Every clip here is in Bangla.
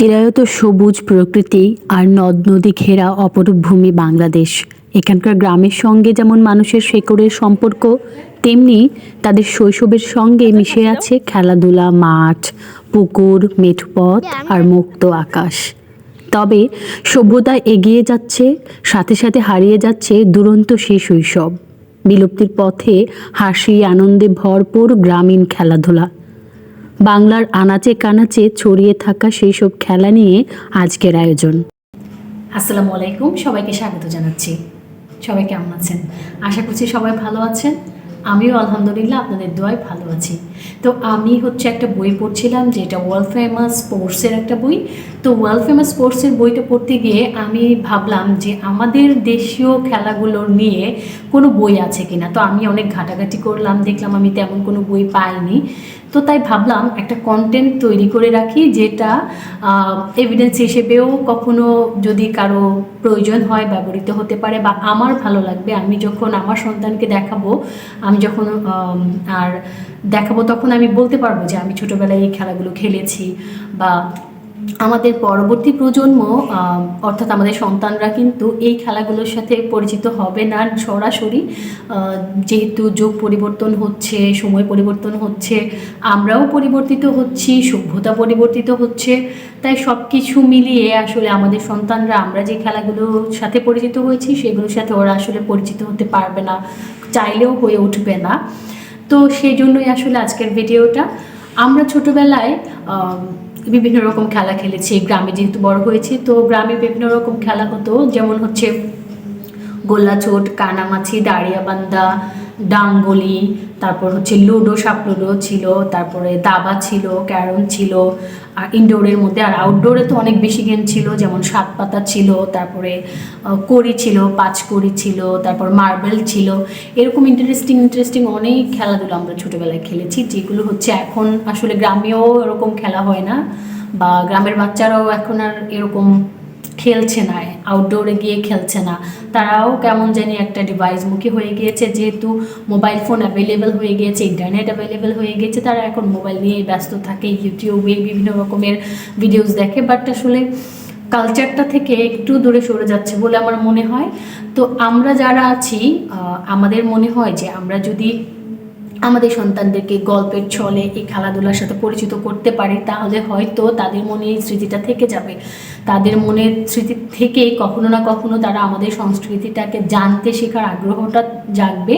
চিরায়ত সবুজ প্রকৃতি আর নদ নদী ঘেরা অপরূপ ভূমি বাংলাদেশ। এখানকার গ্রামের সঙ্গে যেমন মানুষের শেকড়ের সম্পর্ক, তেমনি তাদের শৈশবের সঙ্গে মিশে আছে খেলাধুলা, মাঠ, পুকুর, মেঠপথ আর মুক্ত আকাশ। তবে সভ্যতা এগিয়ে যাচ্ছে, সাথে সাথে হারিয়ে যাচ্ছে দুরন্ত সেই শৈশব। বিলুপ্তির পথে হাসি, আনন্দে ভরপুর গ্রামীণ খেলাধুলা। বাংলার আনাচে কানাচে ছড়িয়ে থাকা সেই সব খেলা নিয়ে আজকের আয়োজন। আসসালামু আলাইকুম, সবাইকে স্বাগত জানাচ্ছি। সবাই কেমন আছেন? আশা করছি সবাই ভালো আছেন। আমিও আলহামদুলিল্লাহ আপনাদের দোয়ায় ভালো আছি। তো আমি হচ্ছে একটা বই পড়ছিলাম, যেটা ওয়ার্ল্ড ফেমাস স্পোর্টসের একটা বই। তো ওয়ার্ল্ড ফেমাস স্পোর্টসের বইটা পড়তে গিয়ে আমি ভাবলাম যে আমাদের দেশীয় খেলাগুলোর নিয়ে কোনো বই আছে কিনা। তো আমি অনেক ঘাটাঘাটি করলাম, দেখলাম আমি তেমন কোনো বই পাইনি। তো তাই ভাবলাম একটা কন্টেন্ট তৈরি করে রাখি যেটা এভিডেন্স হিসেবেও কখনো যদি কারও প্রয়োজন হয় ব্যবহৃত হতে পারে বা আমার ভালো লাগবে, আমি যখন আমার সন্তানকে দেখাবো, আমি যখন আর দেখাবো তখন আমি বলতে পারব যে আমি ছোটোবেলায় এই খেলাগুলো খেলেছি বা আমাদের পরবর্তী প্রজন্ম অর্থাৎ আমাদের সন্তানরা কিন্তু এই খেলাগুলোর সাথে পরিচিত হবে না সরাসরি। যেহেতু যুগ পরিবর্তন হচ্ছে, সময় পরিবর্তন হচ্ছে, আমরাও পরিবর্তিত হচ্ছি, সভ্যতা পরিবর্তিত হচ্ছে। তাই সব কিছু মিলিয়ে আসলে আমাদের সন্তানরা আমরা যে খেলাগুলোর সাথে পরিচিত হয়েছি, সেগুলোর সাথে ওরা আসলে পরিচিত হতে পারবে না, চাইলেও হয়ে উঠবে না। তো সেই জন্যই আসলে আজকের ভিডিওটা। আমরা ছোটবেলায় বিভিন্ন রকম খেলা খেলেছি, গ্রামে যেহেতু বড় হয়েছি, তো গ্রামে বিভিন্ন রকম খেলা হতো। যেমন হচ্ছে গোল্লাছুট, কানামাছি, দাঁড়িয়াবান্ধা ডাঙ্গলি, তারপর হচ্ছে লুডো সাপ লুডো ছিল, তারপরে দাবা ছিল, ক্যারম ছিল, আর ইনডোরের মধ্যে আর আউটডোরে তো অনেক বেশি গেম ছিল, যেমন সাত পাতা ছিল, তারপরে কড়ি ছিল, পাঁচ কড়ি ছিল, তারপর মার্বেল ছিল। এরকম ইন্টারেস্টিং ইন্টারেস্টিং অনেক খেলাধুলো আমরা ছোটোবেলায় খেলেছি, যেগুলো হচ্ছে এখন আসলে গ্রামেও এরকম খেলা হয় না, বা গ্রামের বাচ্চারাও এখন আর এরকম খেলছে না আউটডোরে গিয়ে খেলছে না। তারাও কেমন জানি একটা ডিভাইস মুখী হয়ে গিয়েছে, যেহেতু মোবাইল ফোন অ্যাভেলেবেল হয়ে গিয়েছে ইন্টারনেট অ্যাভেলেবেল হয়ে গেছে তারা এখন মোবাইল নিয়েই ব্যস্ত থাকে ইউটিউবে বিভিন্ন রকমের ভিডিওস দেখে। বাট আসলে কালচারটা থেকে একটু দূরে সরে যাচ্ছে বলে আমার মনে হয়। তো আমরা যারা আছি আমাদের মনে হয় যে আমরা যদি আমাদের সন্তানদেরকে গল্পের ছলে, এই খেলাধুলার সাথে পরিচিত করতে পারি, তাহলে হয়তো তাদের মনে এই স্মৃতিটা থেকে যাবে। তাদের মনের স্মৃতি থেকে কখনো না কখনো তারা আমাদের সংস্কৃতিটাকে জানতে শেখার আগ্রহটা জাগবে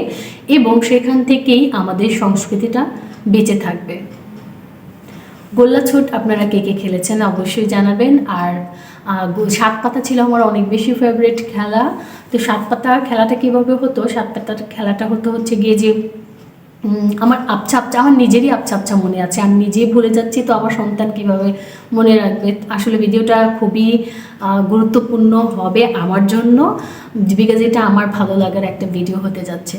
এবং সেখান থেকেই আমাদের সংস্কৃতিটা বেঁচে থাকবে। গোল্লাছুট আপনারা কে কে খেলেছেন অবশ্যই জানাবেন। আর সাত পাতা ছিল আমার অনেক বেশি ফেভারিট খেলা। তো সাত পাতা খেলাটা কীভাবে হতো? সাত পাতার খেলাটা হতো হচ্ছে গিয়ে যে আমার আবছা আবছা আমার নিজেরই আবছা আবছা মনে আছে। আমি নিজেই ভুলে যাচ্ছি তো আমার সন্তান কীভাবে মনে রাখবে? আসলে ভিডিওটা খুবই গুরুত্বপূর্ণ হবে আমার জন্য বিকজ এটা আমার ভালো লাগার একটা ভিডিও হতে যাচ্ছে।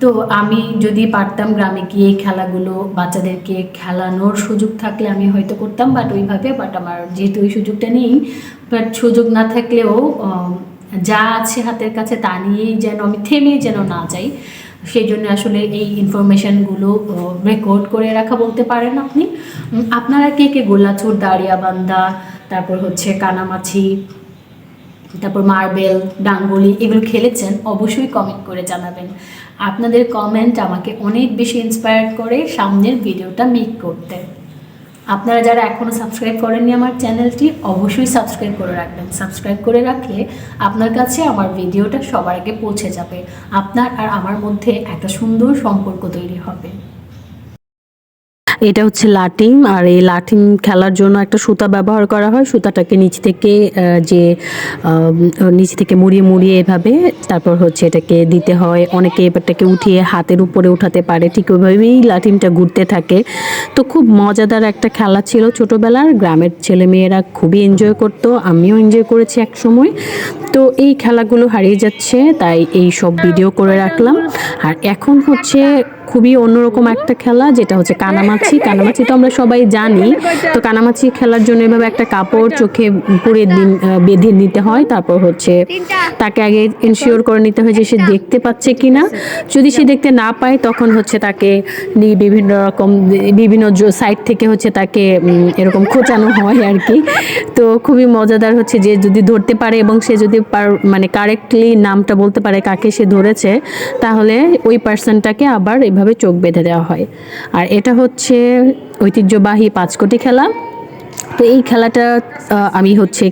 তো আমি যদি পারতাম গ্রামে গিয়ে খেলাগুলো বাচ্চাদেরকে খেলানোর সুযোগ থাকলে আমি হয়তো করতাম বাট ওইভাবে বাট আমার যেহেতু ওই সুযোগটা নেই বাট সুযোগ না থাকলেও যা আছে হাতের কাছে তা নিয়েই যেন আমি থেমে যেন না যাই। সেই জন্য আসলে এই ইনফরমেশানগুলো রেকর্ড করে রাখা বলতে পারেন আপনি। আপনারা কে কে গোল্লাছুর দাঁড়িয়াবান্ধা, তারপর হচ্ছে কানামাছি, তারপর মার্বেল, ডাঙ্গুলি এগুলো খেলেছেন, অবশ্যই কমেন্ট করে জানাবেন। আপনাদের কমেন্ট আমাকে অনেক বেশি ইন্সপায়ার করে সামনের ভিডিওটা মেক করতে। আপনারা যারা এখনও সাবস্ক্রাইব করেননি আমার চ্যানেলটি অবশ্যই সাবস্ক্রাইব করে রাখবেন। সাবস্ক্রাইব করে রাখলে আপনার কাছে আমার ভিডিওটা সবার আগে পৌঁছে যাবে। আপনার আর আমার মধ্যে একটা সুন্দর সম্পর্ক তৈরি হবে। এটা হচ্ছে লাটিম আর এই লাটিম খেলার জন্য একটা সুতা ব্যবহার করা হয়। সুতাটাকে নিচ থেকে যে নিচ থেকে মুড়িয়ে মুড়িয়ে এভাবে তারপর হচ্ছে এটাকে দিতে হয়। অনেকে এবারটাকে উঠিয়ে হাতের উপরে উঠাতে পারে। ঠিক ওইভাবেই লাটিমটা ঘুরতে থাকে। তো খুব মজাদার একটা খেলা ছিল ছোটোবেলার। গ্রামের ছেলেমেয়েরা খুবই এনজয় করতো, আমিও এনজয় করেছি এক সময়। তো এই খেলাগুলো হারিয়ে যাচ্ছে, তাই এই সব ভিডিও করে রাখলাম। আর এখন হচ্ছে খুবই অন্যরকম একটা খেলা, যেটা হচ্ছে কানামাছি। কানামাছি তো আমরা সবাই জানি। তো কানামাছি খেলার জন্য এভাবে একটা কাপড় চোখে পুরে বেঁধে নিতে হয়। তারপর হচ্ছে তাকে আগে ইনশিওর করে নিতে হয় যে সে দেখতে পাচ্ছে কিনা। যদি সে দেখতে না পায়, তখন হচ্ছে তাকে নিয়ে বিভিন্ন রকম, বিভিন্ন সাইড থেকে হচ্ছে তাকে এরকম খোঁচানো হয় আর কি। তো খুবই মজাদার হচ্ছে যে যদি ধরতে পারে এবং সে যদি মানে কারেক্টলি নামটা বলতে পারে কাকে সে ধরেছে, তাহলে ওই পার্সনটাকে আবার এভাবে চোখ বেঁধে দেওয়া হয়। আর এটা হচ্ছে ঐতিহ্যবাহী পাঁচকোটি খেলা। তো এই খেলাটা আমি হচ্ছে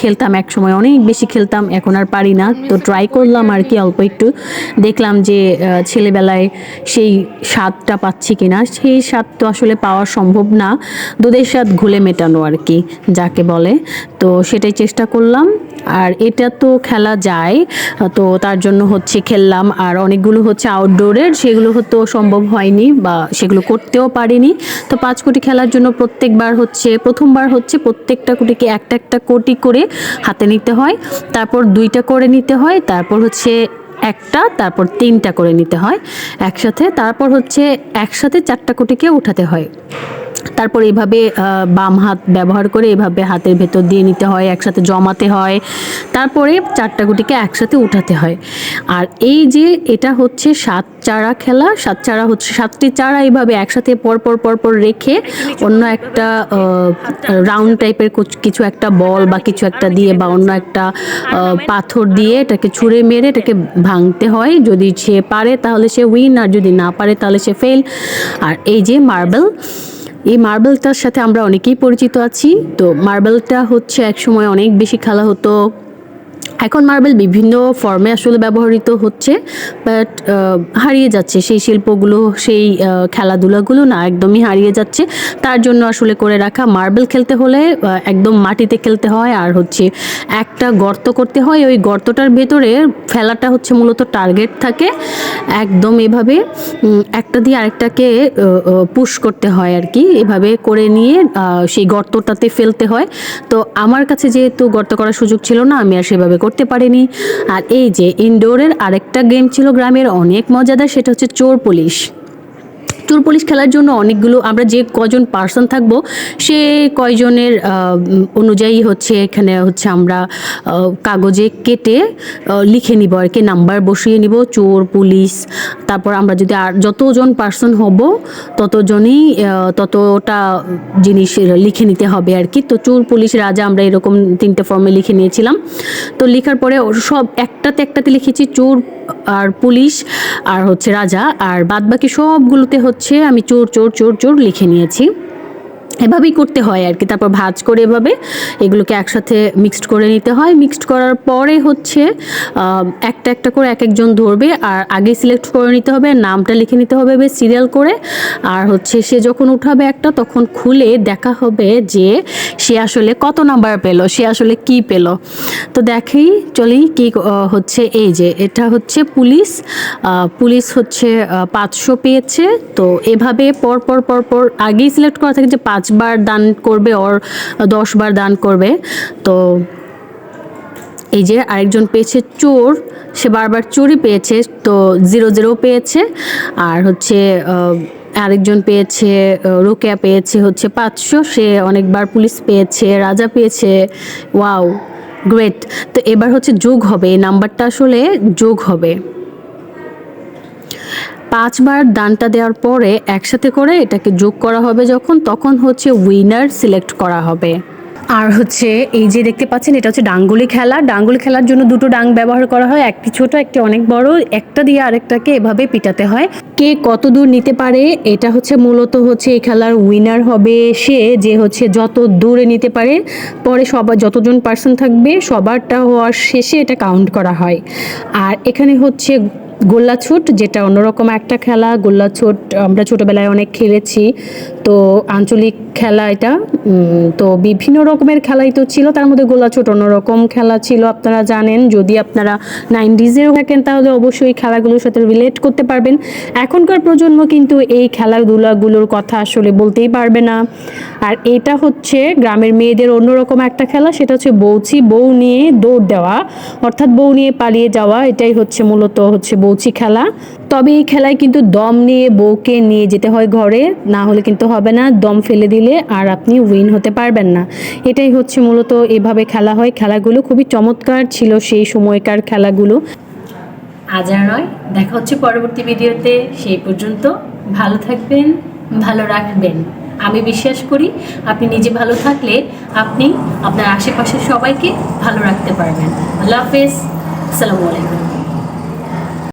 খেলতাম এক সময়, অনেক বেশি খেলতাম, এখন আর পারি না। তো ট্রাই করলাম আর কি অল্প একটু। দেখলাম যে ছেলেবেলায় সেই স্বাদটা পাচ্ছি কিনা। সেই স্বাদ তো আসলে পাওয়া সম্ভব না। দুধের স্বাদ ঘুলে মেটানো আর কি, যাকে বলে। তো সেটাই চেষ্টা করলাম। আর এটা তো খেলা যায়, তো তার জন্য হচ্ছে খেললাম। আর অনেকগুলো হচ্ছে আউটডোরের সেগুলো হয়তো সম্ভব হয়নি বা সেগুলো করতেও পারিনি। তো পাঁচ কোটি খেলার জন্য প্রত্যেকবার হচ্ছে প্রথমবার হচ্ছে প্রত্যেকটা কুটিকে একটা একটা কোটি করে হাতে নিতে হয়। তারপর দুইটা করে নিতে হয়, তারপর হচ্ছে একটা, তারপর তিনটা করে নিতে হয় একসাথে, তারপর হচ্ছে একসাথে চারটা কোটিকে উঠাতে হয়। তারপর এইভাবে আহ, বাম হাত ব্যবহার করে এভাবে হাতের ভেতর দিয়ে নিতে হয় একসাথে জমাতে হয়। তারপরে চারটা গুটিকে একসাথে উঠাতে হয়। আর এই যে এটা হচ্ছে সাত চারা খেলা সাত চারা হচ্ছে সাতটি চারা এইভাবে একসাথে পরপর পরপর রেখে অন্য একটা রাউন্ড টাইপের কিছু একটা বল বা কিছু একটা দিয়ে বা অন্য একটা পাথর দিয়ে এটাকে ছুঁড়ে মেরে এটাকে ভাঙতে হয়। যদি সে পারে তাহলে সে উইন আর যদি না পারে তাহলে সে ফেল। আর এই যে মার্বেল এই মার্বেলটার সাথে আমরা অনেকেই পরিচিত আছি। তো মার্বেলটা হচ্ছে একসময় অনেক বেশি খেলা হতো। এখন মার্বেল বিভিন্ন ফর্মে আসলে ব্যবহৃত হচ্ছে বাট হারিয়ে যাচ্ছে। সেই শিল্পগুলো, সেই খেলাধুলাগুলো না একদমই হারিয়ে যাচ্ছে। তার জন্য আসলে করে রাখা মার্বেল খেলতে হলে একদম মাটিতে খেলতে হয়। আর হচ্ছে একটা গর্ত করতে হয়। ওই গর্তটার ভেতরে ফেলাটা হচ্ছে মূলত টার্গেট থাকে। একদম এভাবে একটা দিয়ে আরেকটাকে পুশ করতে হয় আর কি। এভাবে করে নিয়ে সেই গর্তটাতে ফেলতে হয়। তো আমার কাছে যেহেতু গর্ত করার সুযোগ ছিল না, আমি আর সেভাবে করতে পারেনি। আর এই যে ইনডোরের আরেকটা গেম ছিল গ্রামের অনেক মজাদার, সেটা হচ্ছে চোর পুলিশ। চোর পুলিশ খেলার জন্য অনেকগুলো, আমরা যে কজন পার্সন থাকব, সে কয়জনের অনুযায়ী হচ্ছে এখানে হচ্ছে আমরা কাগজে কেটে লিখে নিব আর কি নাম্বার বসিয়ে নিব, চোর, পুলিশ, তারপর আমরা যদি আর যতজন পার্সন হব, ততজনই ততটা জিনিস লিখে নিতে হবে আর কি। তো চোর, পুলিশ, রাজা আমরা এরকম তিনটে ফর্মে লিখে নিয়েছিলাম। তো লেখার পরে সব একটাতে একটাতে লিখেছি চোর আর পুলিশ আর হচ্ছে রাজা, আর বাদ বাকি সবগুলোতে হচ্ছে আমি চোর চোর চোর চোর লিখে নিয়েছি। এভাবেই করতে হয় আর কি। তারপর ভাজ করে এভাবে এগুলোকে একসাথে মিক্সড করে নিতে হয়। মিক্সড করার পরে হচ্ছে একটা একটা করে এক একজন ধরবে আর আগে সিলেক্ট করে নিতে হবে, নামটা লিখে নিতে হবে বেশ সিরিয়াল করে। আর হচ্ছে সে যখন উঠাবে একটা, তখন খুলে দেখা হবে যে সে আসলে কত নাম্বার পেল, সে আসলে কি পেল। তো দেখেই চলি কি হচ্ছে এই যে, এটা হচ্ছে পুলিশ পুলিশ হচ্ছে পাঁচশো পেয়েছে। তো এভাবে পর পর পর পর আগেই সিলেক্ট করা থাকে যে পাঁচবার দান করবে ওর দশবার দান করবে। তো এই যে আরেকজন পেয়েছে চোর, সে বারবার চোরই পেয়েছে, তো জিরো জিরো পেয়েছে। আর হচ্ছে আরেকজন পেয়েছে রোকেয়া পেয়েছে হচ্ছে পাঁচশো, সে অনেকবার পুলিশ পেয়েছে, রাজা পেয়েছে। ওয়াও গ্রেট তো এবার হচ্ছে যোগ হবে, এই নাম্বারটা আসলে যোগ হবে। পাঁচবার দানটা দেওয়ার পরে একসাথে করে এটাকে যোগ করা হবে যখন, তখন হচ্ছে উইনার সিলেক্ট করা হবে। আর হচ্ছে এই যে দেখতে পাচ্ছেন, এটা হচ্ছে ডাঙ্গুলি খেলা। ডাঙ্গুলি খেলার জন্য দুটো ডাং ব্যবহার করা হয়, একটি ছোট, একটি অনেক বড়। একটা দিয়ে আরেকটাকে এভাবে পিটাতে হয়। কে কত দূর নিতে পারে, এটা হচ্ছে মূলত হচ্ছে এই খেলার উইনার হবে সে যে হচ্ছে যত দূরে নিতে পারে। পরে সবার, যতজন পার্সন থাকবে, সবারটা হওয়ার শেষে এটা কাউন্ট করা হয়। আর এখানে হচ্ছে গোল্লাছুট, যেটা অন্যরকম একটা খেলা। গোল্লাছুট, আমরা ছোটোবেলায় অনেক খেলেছি। তো আঞ্চলিক খেলা এটা। তো বিভিন্ন রকমের খেলাই তো ছিল। তার মধ্যে গোল্লাছুট অন্যরকম খেলা ছিল, আপনারা জানেন। যদি আপনারা নাইনটিজেও থাকেন, তাহলে অবশ্যই খেলাগুলোর সাথে রিলেট করতে পারবেন। এখনকার প্রজন্ম কিন্তু এই খেলাধুলাগুলোর কথা আসলে বলতেই পারবে না। আর এটা হচ্ছে গ্রামের মেয়েদের অন্যরকম একটা খেলা, সেটা হচ্ছে বৌচি, বউ নিয়ে দৌড় দেওয়া। অর্থাৎ বউ নিয়ে পালিয়ে যাওয়া, এটাই হচ্ছে মূলত হচ্ছে বউ কৌচি খেলা। তবে এই খেলায় কিন্তু দম নিয়ে, বউকে নিয়ে যেতে হয় ঘরে। না হলে কিন্তু হবে না, দম ফেলে দিলে আর আপনি উইন হতে পারবেন না। এটাই হচ্ছে মূলত এভাবে খেলা হয়। খেলাগুলো খুবই চমৎকার ছিল সেই সময়কার খেলাগুলো। আজ আর নয়, দেখা হচ্ছে পরবর্তী ভিডিওতে। সেই পর্যন্ত ভালো থাকবেন, ভালো রাখবেন। আমি বিশ্বাস করি আপনি নিজে ভালো থাকলে আপনি আপনার আশেপাশের সবাইকে ভালো রাখতে পারবেন। আল্লাহ হাফেজ, আসসালামু আলাইকুম।